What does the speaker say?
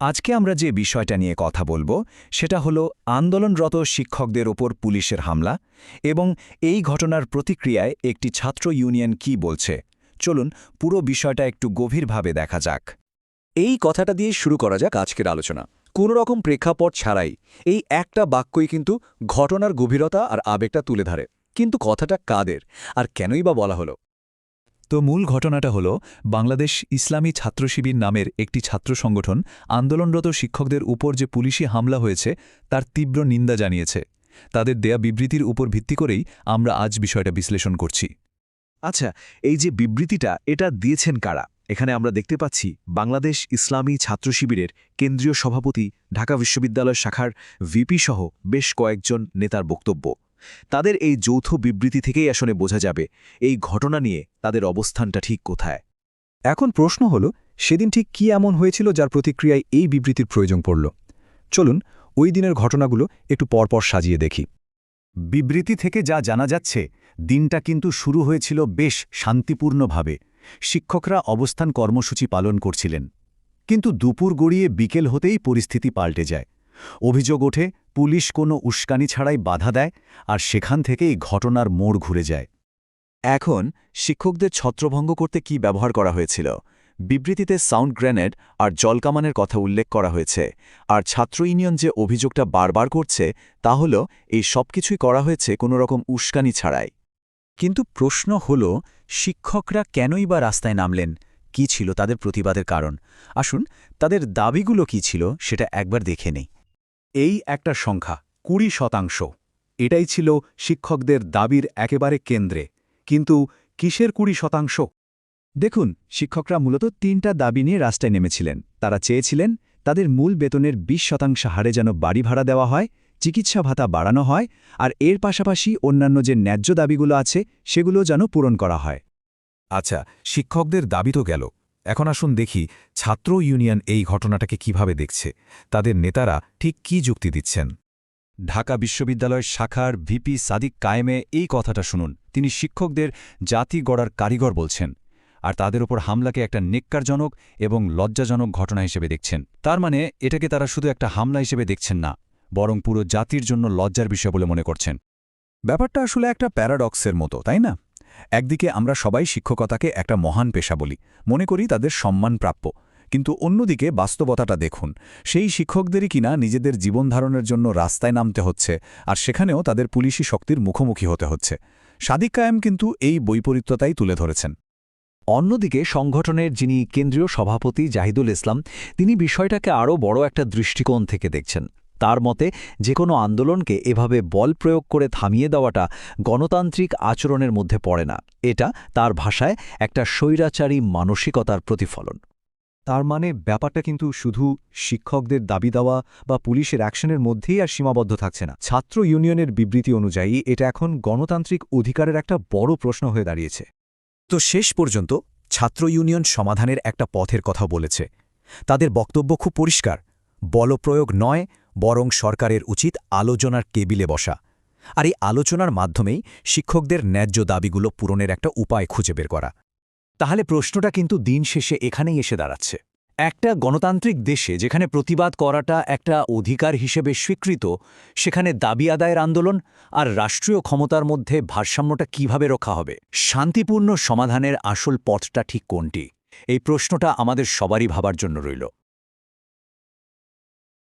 আজকে আমরা যে বিষয়টা নিয়ে কথা বলব, সেটা হলো আন্দোলনরত শিক্ষকদের ওপর পুলিশের হামলা এবং এই ঘটনার প্রতিক্রিয়ায় একটি ছাত্র ইউনিয়ন কি বলছে। চলুন পুরো বিষয়টা একটু গভীরভাবে দেখা যাক। এই কথাটা দিয়ে শুরু করা যাক আজকের আলোচনা। কোনো রকম প্রেক্ষাপট ছাড়াই এই একটা বাক্যই কিন্তু ঘটনার গভীরতা আর আবেগটা তুলে ধরে। কিন্তু কথাটা কাদের আর কেনই বা বলা হলো? তো মূল ঘটনাটা হলো, বাংলাদেশ ইসলামী ছাত্র শিবির নামের একটি ছাত্র সংগঠন আন্দোলনরত শিক্ষকদের উপর যে পুলিশি হামলা হয়েছে, তার তীব্র নিন্দা জানিয়েছে। তাদের দেয়া বিবৃতির উপর ভিত্তি করেই আমরা আজ বিষয়টা বিশ্লেষণ করছি। আচ্ছা এই যে বিবৃতিটা, এটা দিয়েছেন কারা? এখানে আমরা দেখতে পাচ্ছি, বাংলাদেশ ইসলামী ছাত্র শিবিরের কেন্দ্রীয় সভাপতি, ঢাকা বিশ্ববিদ্যালয় শাখার ভিপি সহ বেশ কয়েকজন নেতার বক্তব্য। তাদের এই যৌথ বিবৃতি থেকেই আসলে বোঝা যাবে এই ঘটনা নিয়ে তাদের অবস্থানটা ঠিক কোথায়। এখন প্রশ্ন হল, সেদিন ঠিক কি এমন হয়েছিল যার প্রতিক্রিয়ায় এই বিবৃতির প্রয়োজন পড়ল? চলুন, ওই দিনের ঘটনাগুলো একটু পরপর সাজিয়ে দেখি। বিবৃতি থেকে যা জানা যাচ্ছে, দিনটা কিন্তু শুরু হয়েছিল বেশ শান্তিপূর্ণভাবে। শিক্ষকরা অবস্থান কর্মসূচি পালন করছিলেন। কিন্তু দুপুর গড়িয়ে বিকেল হতেই পরিস্থিতি পাল্টে যায়। অভিযোগ ওঠে পুলিশ কোনো উস্কানি ছাড়াই বাধা দেয় আর সেখান থেকেই ঘটনার মোড় ঘুরে যায়। এখন, শিক্ষকদের ছত্রভঙ্গ করতে কি ব্যবহার করা হয়েছিল? বিবৃতিতে সাউন্ড গ্রেনেড আর জলকামানের কথা উল্লেখ করা হয়েছে। আর ছাত্র ইউনিয়ন যে অভিযোগটা বারবার করছে, তা হল, এই সবকিছুই করা হয়েছে কোনো রকম উস্কানি ছাড়াই। কিন্তু প্রশ্ন হল, শিক্ষকরা কেনই বা রাস্তায় নামলেন? কি ছিল তাদের প্রতিবাদের কারণ? আসুন, তাদের দাবিগুলো কি ছিল সেটা একবার দেখে নেই। এই একটা সংখ্যা, কুড়ি শতাংশ। এটাই ছিল শিক্ষকদের দাবির একেবারে কেন্দ্রে। কিন্তু কিসের কুড়ি শতাংশ? দেখুন, শিক্ষকরা মূলত তিনটা দাবি নিয়ে রাস্তায় নেমেছিলেন। তারা চেয়েছিলেন তাদের মূল বেতনের ২০ শতাংশ হারে যেন বাড়ি ভাড়া দেওয়া হয়, চিকিৎসা ভাতা বাড়ানো হয়, আর এর পাশাপাশি অন্যান্য যে ন্যায্য দাবিগুলো আছে সেগুলো যেন পূরণ করা হয়। আচ্ছা শিক্ষকদের দাবি তো গেল। এখন আসুন দেখি ছাত্র ইউনিয়ন এই ঘটনাটাকে কীভাবে দেখছে। তাদের নেতারা ঠিক কি যুক্তি দিচ্ছেন? ঢাকা বিশ্ববিদ্যালয় শাখার ভিপি সাদিক কায়েমে এই কথাটা শুনুন। তিনি শিক্ষকদের জাতি গড়ার কারিগর বলছেন আর তাদের ওপর হামলাকে একটা নেককারজনক এবং লজ্জাজনক ঘটনা হিসেবে দেখছেন। তার মানে এটাকে তারা শুধু একটা হামলা হিসেবে দেখছেন না, বরং পুরো জাতির জন্য লজ্জার বিষয় বলে মনে করছেন। ব্যাপারটা আসলে একটা প্যারাডক্সের মতো, তাই না? একদিকে আমরা সবাই শিক্ষকতাকে একটা মহান পেশা বলি, মনে করি তাদের সম্মান প্রাপ্য, কিন্তু অন্যদিকে বাস্তবতাটা দেখুন, সেই শিক্ষকদেরই কিনা নিজেদের জীবনধারণের জন্য রাস্তায় নামতে হচ্ছে, আর সেখানেও তাদের পুলিশি শক্তির মুখোমুখি হতে হচ্ছে। সাদিক কায়েম কিন্তু এই বৈপরীত্যতাই তুলে ধরেছেন। অন্যদিকে সংগঠনের যিনি কেন্দ্রীয় সভাপতি জাহিদুল ইসলাম, তিনি বিষয়টাকে আরও বড় একটা দৃষ্টিকোণ থেকে দেখছেন। তার মতে যে কোনো আন্দোলনকে এভাবে বল প্রয়োগ করে থামিয়ে দেওয়াটা গণতান্ত্রিক আচরণের মধ্যে পড়ে না। এটা তার ভাষায় একটা স্বৈরাচারী মানসিকতার প্রতিফলন। তার মানে ব্যাপারটা কিন্তু শুধু শিক্ষকদের দাবি দেওয়া বা পুলিশের অ্যাকশনের মধ্যেই আর সীমাবদ্ধ থাকছে না। ছাত্র ইউনিয়নের বিবৃতি অনুযায়ী এটা এখন গণতান্ত্রিক অধিকারের একটা বড় প্রশ্ন হয়ে দাঁড়িয়েছে। তো শেষ পর্যন্ত ছাত্র ইউনিয়ন সমাধানের একটা পথের কথা বলেছে। তাদের বক্তব্য খুব পরিষ্কার। বলপ্রয়োগ নয় বরং সরকারের উচিত আলোচনার কেবিলে বসা। আর এই আলোচনার মাধ্যমেই শিক্ষকদের ন্যায্য দাবিগুলো পূরণের একটা উপায় খুঁজে বের করা। তাহলে প্রশ্নটা কিন্তু দিন শেষে এখানেই এসে দাঁড়াচ্ছে। একটা গণতান্ত্রিক দেশে যেখানে প্রতিবাদ করাটা একটা অধিকার হিসেবে স্বীকৃত, সেখানে দাবি আদায়ের আন্দোলন আর রাষ্ট্রীয় ক্ষমতার মধ্যে ভারসাম্যটা কীভাবে রক্ষা হবে? শান্তিপূর্ণ সমাধানের আসল পথটা ঠিক কোনটি? এই প্রশ্নটা আমাদের সবারই ভাবার জন্য রইল।